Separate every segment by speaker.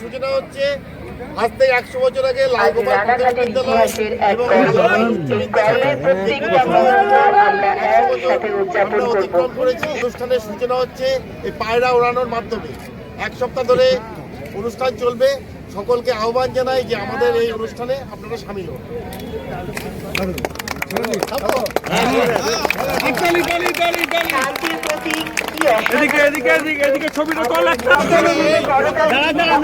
Speaker 1: সূচনা হচ্ছে। আজ থেকে একশো বছর আগে লালগোপাল বিদ্যালয় এবং
Speaker 2: আমরা
Speaker 1: অতিক্রম করেছি। অনুষ্ঠানের সূচনা হচ্ছে এই পায়রা ওড়ানোর মাধ্যমে। এক সপ্তাহ ধরে অনুষ্ঠান চলবে। সকলকে আহ্বান জানাই যে আমাদের এই অনুষ্ঠানে আপনারা সামিল
Speaker 3: দাঁড়া দাঁড়া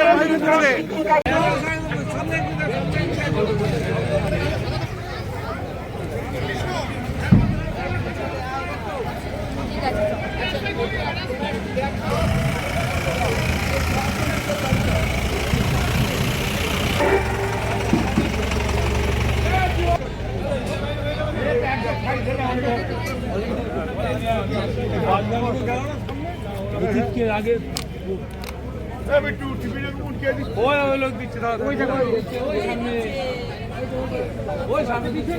Speaker 3: আগে ওই ওই লোক দিচ্ছে ওই সামনে দিচ্ছে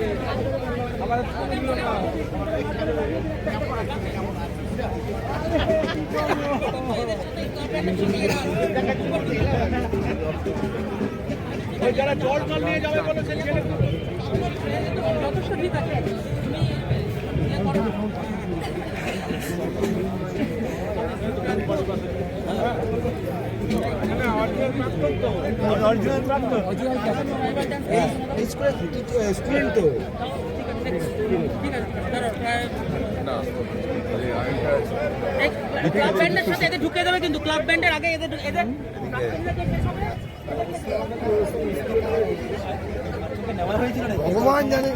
Speaker 3: ওই যারা জল জল নিয়ে যাবে বলে
Speaker 4: ক্লাব ব্যান্ডের সাথে এদের ঢুকে দেবে কিন্তু ক্লাব ব্যান্ডের আগে এদের এদের
Speaker 1: ভগবান জানে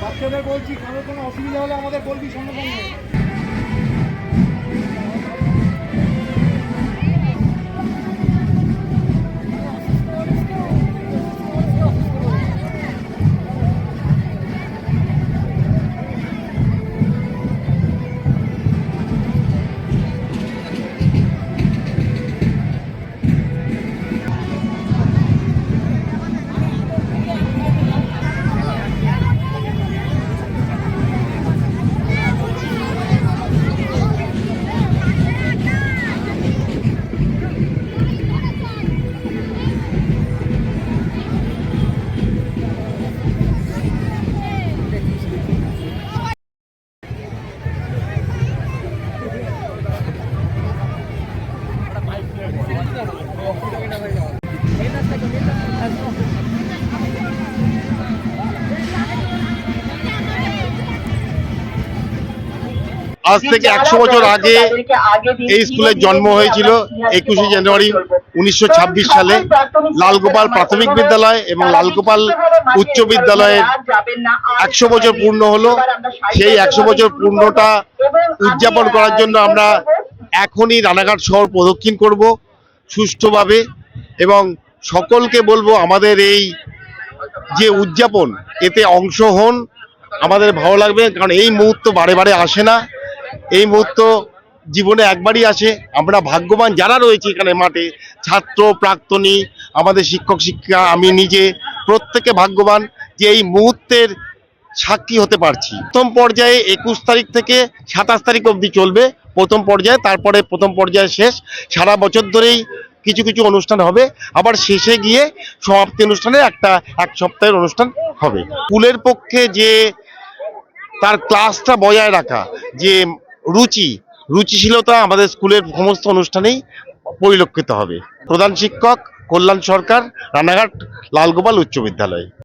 Speaker 3: বাচ্চাদের বলছি কারও কোনো অসুবিধা হলে আমাদের বলবি সঙ্গে সঙ্গে।
Speaker 1: আজ থেকে একশো বছর আগে এই স্কুলের জন্ম হয়েছিল একুশে জানুয়ারি উনিশশো ছাব্বিশ সালে লালগোপাল প্রাথমিক বিদ্যালয় এবং লালগোপাল উচ্চ বিদ্যালয়ের একশো বছর পূর্ণ হলো। সেই একশো বছর পূর্ণটা উদযাপন করার জন্য আমরা এখনই রানাঘাট শহর প্রদক্ষিণ করব সুষ্ঠুভাবে এবং সকলকে বলব আমাদের এই যে উদযাপন এতে অংশ হন। আমাদের ভালো লাগবে কারণ এই মুহূর্ত বারে বারে আসে না। এই মুহূর্ত জীবনে একবারই আসে। আমরা ভাগ্যবান যারা রয়েছে এখানে মাঠে, ছাত্র, প্রাক্তনী, আমাদের শিক্ষক, শিক্ষিকা, আমি নিজে, প্রত্যেকে ভাগ্যবান যে এই মুহূর্তের সাক্ষী হতে পারছি। প্রথম পর্যায়ে একুশ তারিখ থেকে সাতাশ তারিখ অবধি চলবে প্রথম পর্যায়ে, তারপরে প্রথম পর্যায়ে শেষ। সারা বছর ধরেই কিছু কিছু অনুষ্ঠান হবে। আবার শেষে গিয়ে সমাপ্তি অনুষ্ঠানে একটা, এক সপ্তাহের অনুষ্ঠান হবে। স্কুলের পক্ষে যে তার ক্লাসটা বজায় রাখা, যে রুচি। রুচিশীলতা আমাদের স্কুলের সমস্ত অনুষ্ঠানেই পরিলক্ষিত হবে। প্রধান শিক্ষক, কল্যাণ সরকার, রানাঘাট, লালগোপাল উচ্চ বিদ্যালয়।